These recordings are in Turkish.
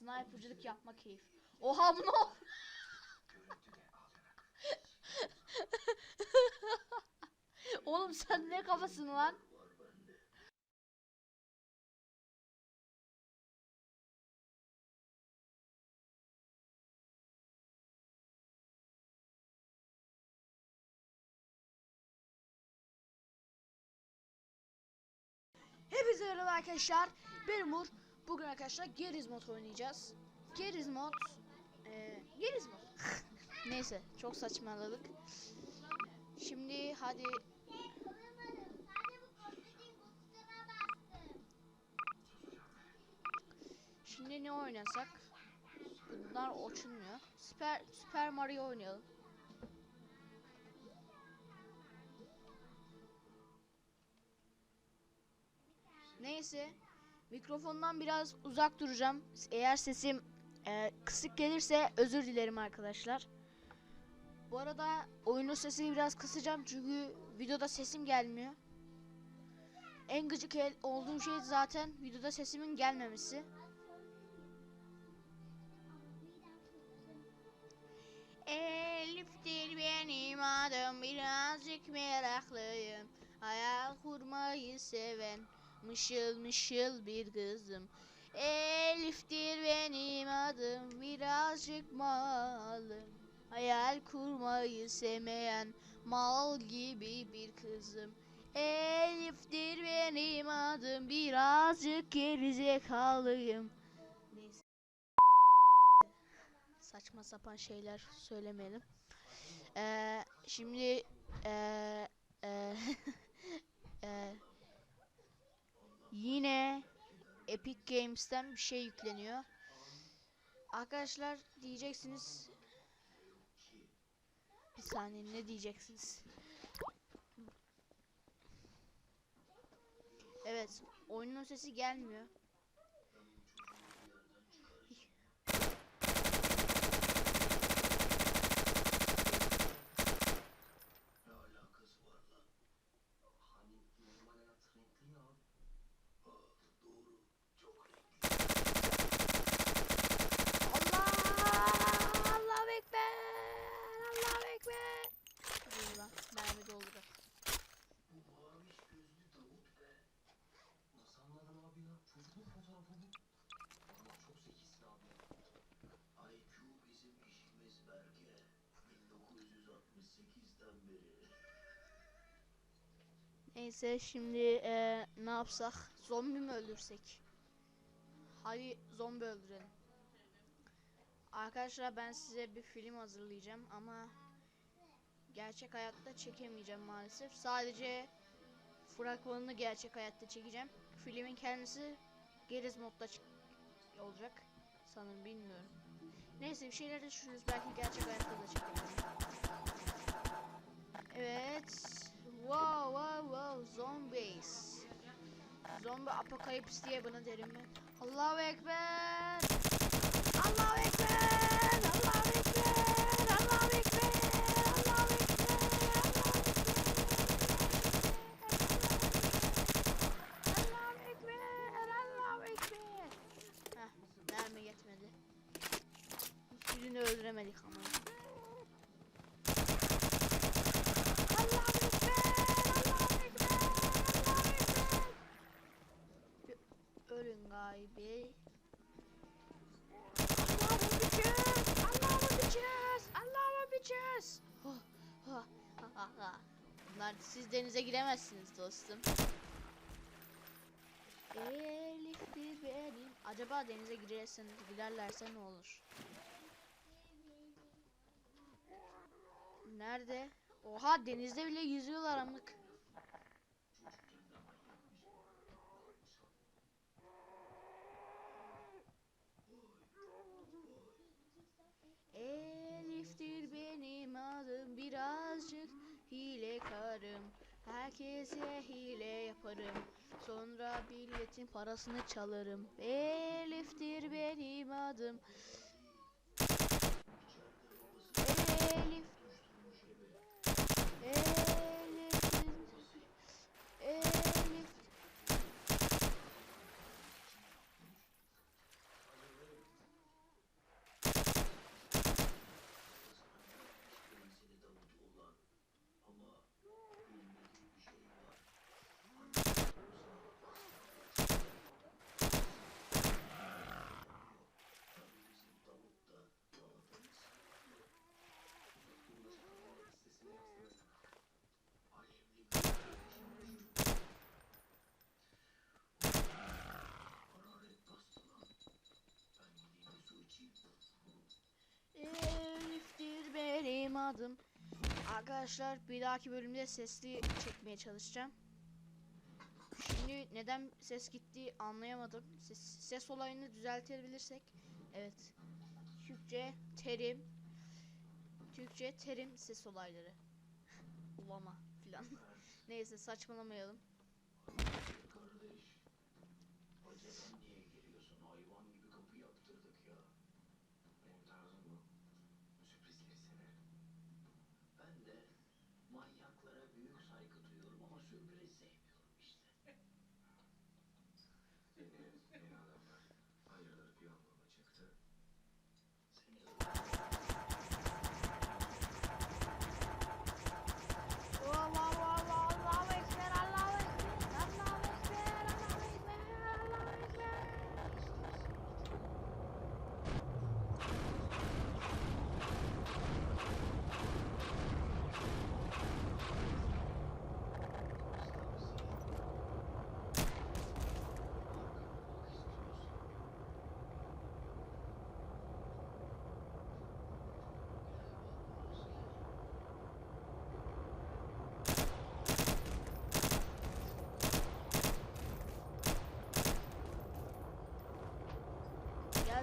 Sniper'cılık yapma keyif. Oha bu ne? Oğlum sen ne kafasın lan? Hepinize merhaba arkadaşlar. Ben Umur. Bugün arkadaşlar Geriz mod oynayacağız. Geriz mod. Eee Geriz mod. Neyse çok saçmaladık. Şimdi hadi Şimdi ne oynasak? Bunlar uçulmuyor. Süper Süper Mario oynayalım. Neyse. Mikrofondan biraz uzak duracağım. Eğer sesim e, kısık gelirse özür dilerim arkadaşlar. Bu arada oyunun sesini biraz kısacağım çünkü videoda sesim gelmiyor. En gıcık olduğum şey zaten videoda sesimin gelmemesi. Elif'tir benim adım birazcık meraklıyım Hayal kurmayı seven mışıl mışıl bir kızım. Elif'tir benim adım birazcık malım. Hayal kurmayı sevmeyen mal gibi bir kızım. Elif'tir benim adım birazcık gerizekalıyım. Neyse. Saçma sapan şeyler söylemeyelim. Ee, şimdi ee, ee, ee, yine Epic Games'ten bir şey yükleniyor. Arkadaşlar diyeceksiniz bir saniye ne diyeceksiniz? Evet, oyunun sesi gelmiyor. Ne alakası var lan? Hani normal hayat renkli ya. Ha, doğru. Çok renkli. Allah! Allahu Ekber! Allahu Ekber! Dur lan, mermi doldurak. Bu maviş gözlü Davut be. Nasıl anladın abi ya? Çocukluk fotoğrafı bu. Ama çok zekisin abi. IQ bizim işimiz Berke. 1968'den beri. Neyse şimdi eee, ne yapsak? Zombi mi öldürsek? Hadi zombi öldürelim. Arkadaşlar ben size bir film hazırlayacağım ama gerçek hayatta çekemeyeceğim maalesef. Sadece fragmanını gerçek hayatta çekeceğim. Filmin kendisi geriz modda olacak. Sanırım bilmiyorum. Neyse bir şeyler düşünürüz. Belki gerçek hayatta da çekeriz. Evet. Wow wow wow zombies. Zombi apokalips diye buna derim ben. Allahu ekber. Allahu ekber. Allahu ekber. Allahu ekber. Allahu ekber. Allahu ekber. Allahu ekber. Heh, mermi yetmedi. Birini öldüremedik ama. Allahu Ekber, Allahu Ekber, Allahu Ekber. Ölün gaybi. Allah'ım bitches, Allah'ım bitches, Allah'ım bitches. Oh, oh, ha, ha, ha. Bunlar siz denize giremezsiniz dostum. Elif'tir benim. Acaba denize girersen, girerlerse ne olur? Nerede? Oha denizde bile yüzüyorlar amık. Elif'tir benim adım birazcık hilekarım. Herkese hile yaparım. Sonra milletin parasını çalarım. Elif'tir benim adım. Elif anlayamadım. Arkadaşlar bir dahaki bölümde sesli çekmeye çalışacağım. Şimdi neden ses gitti anlayamadım. Ses, ses olayını düzeltebilirsek. Evet. Türkçe terim. Türkçe terim ses olayları. Ulama filan. Neyse saçmalamayalım.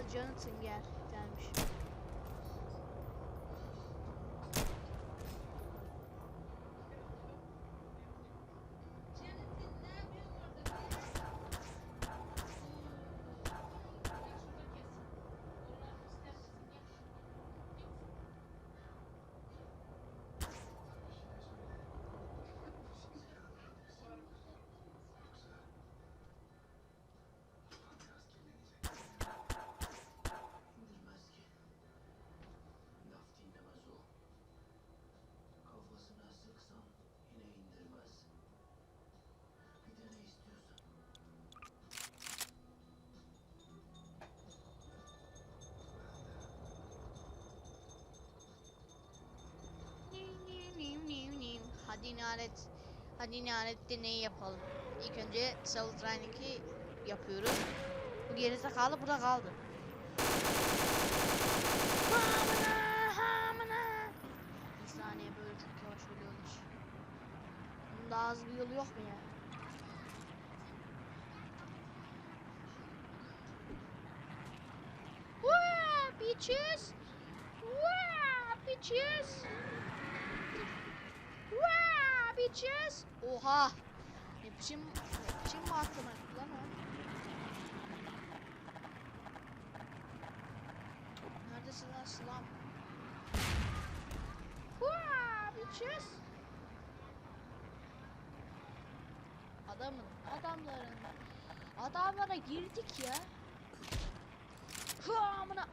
Johnson, yeah. Hadi. Hadi nalette neyi yapalım? İlk önce Soul Training'i yapıyoruz. Bu gerizekalı burada kaldı. Hamına, hamına. Bir saniye böyle çok yavaş oluyormuş. Bunun daha hızlı bir yolu yok mu ya? Wah, bitches! Wah, bitches! Bitches! Oha! Ne biçim, ne biçim aklıma lan o? Neredesin lan Slam? Wah, bitches! Adamın, adamların, adamlara girdik ya. Hı amına.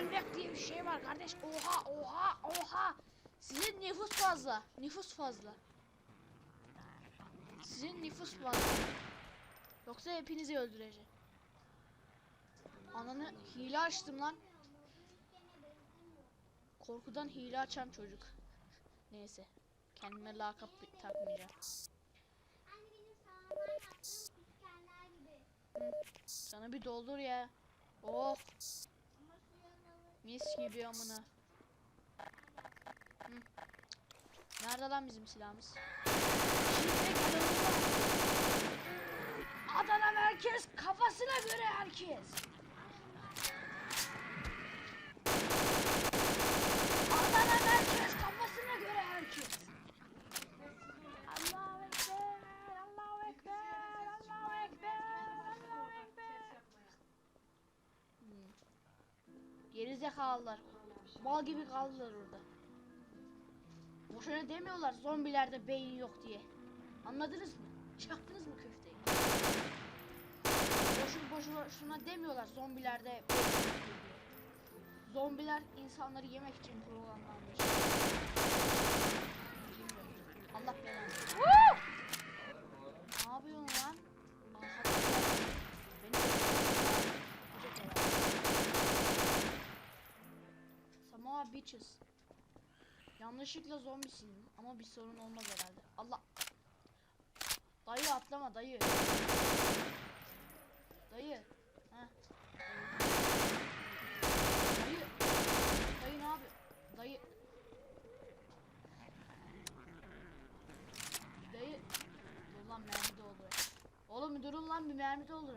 Ölmek diye bir şey var kardeş. Oha oha oha. Sizin nüfus fazla. Nüfus fazla. Sizin nüfus fazla. Yoksa hepinizi öldüreceğim. Ananı hile açtım lan. Korkudan hile açan çocuk. Neyse. Kendime lakap takmayacağım. Sana bir doldur ya. Oh. Mis gibi amına. Hı. Nerede lan bizim silahımız? Adana merkez kafasına göre herkes. Adana merkez kafasına göre herkes. Allahu Ekber, Allahu Ekber, Allahu Ekber, Allahu Ekber. Hmm. Gerizekalılar. Mal gibi kaldılar orada. Boşuna demiyorlar zombilerde beyin yok diye. Anladınız mı? Çaktınız mı köfteyi? Boşu boşuna şuna demiyorlar zombilerde. Zombiler insanları yemek için programlanmış. Allah belanı. witches. Yanlışlıkla zombisin ama bir sorun olmaz herhalde. Allah. Dayı atlama dayı. Dayı. Ha. Dayı. Dayı ne abi? Dayı. Dayı. Dur lan mermi de olur. Oğlum durun lan bir mermi de olur.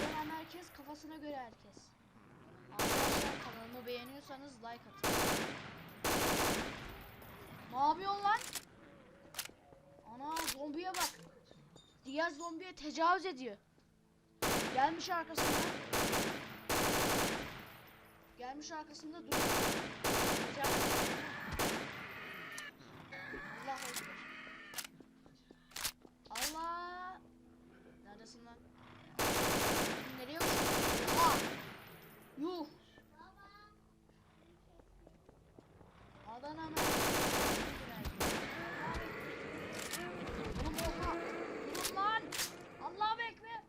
Hemen herkes kafasına göre herkes. Arkadaşlar kanalımı beğeniyorsanız like atın. Ne yapıyorsun lan? Ana zombiye bak. Diğer zombiye tecavüz ediyor. Gelmiş arkasından. Gelmiş arkasında dur. Tecavüz. Allah ekber. Allah. Neredesin lan? Nereye uçuyorsun? Oha. Yuh. Adana mı? Oğlum oha. Durun lan. Allahu ekber.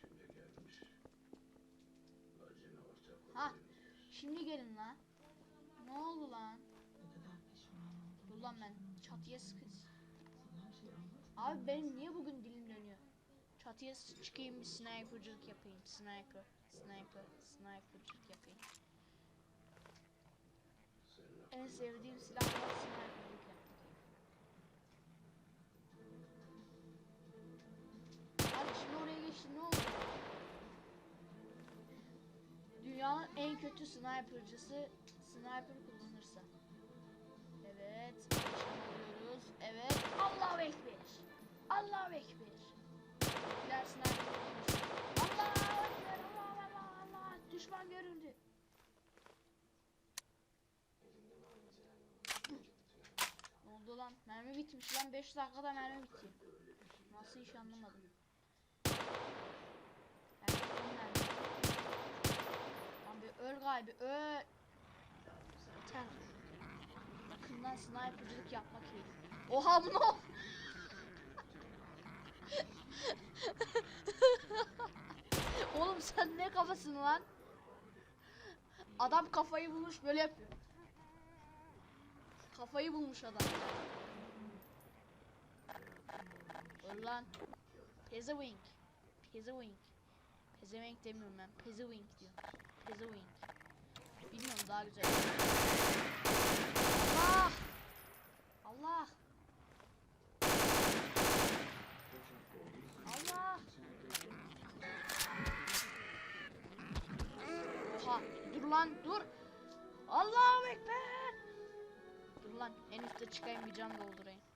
Şimdi gelmiş. Acına ortak Ha. Şimdi gelin lan. Ne oldu lan? Ben çatıya sıkız. Abi benim niye bugün dilim dönüyor? Çatıya çıkayım bir snipercılık yapayım. Sniper, sniper, snipercılık yapayım. En sevdiğim silah snipercılık yapmak. Abi şimdi oraya geçtim ne oldu? Dünyanın en kötü snipercısı sniper kullanırsa. Evet. alıyoruz. Evet. Allahu Ekber. Allahu Ekber. Sniper kullanırsa. Allahu Ekber. Allah Allah Allah. Düşman görüldü. Ne oldu lan? Mermi bitmiş lan. 5 dakikada mermi bitti. Nasıl iş anlamadım. Lan bir öl galiba öl. Yeter. Yakından snipercılık yapmak iyi. Oha bu ne? Oğlum sen ne kafasın lan? Adam kafayı bulmuş böyle yapıyor. Kafayı bulmuş adam. Öl lan. Pezevenk. Pezevenk. Pezevenk demiyorum ben. Pezevenk diyorum. Pezevenk. Bilmiyorum daha güzel. Allah! Allah! Allah! Oha! Dur lan dur! Allahu Ekber! Dur lan en üstte çıkayım bir cam doldurayım.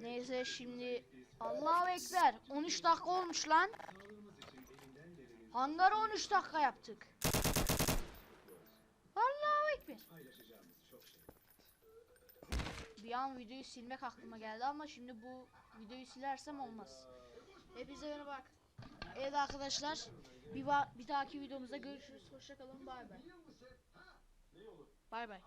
Neyse şimdi Allahu Ekber 13 dakika olmuş lan. Hangarı 13 dakika yaptık. Allahu Ekber. Bir an videoyu silmek aklıma geldi ama şimdi bu videoyu silersem olmaz. Hepinize merhaba. bak. Evet arkadaşlar bir, bir dahaki videomuzda görüşürüz. Hoşçakalın. Bay bay. Bay bay.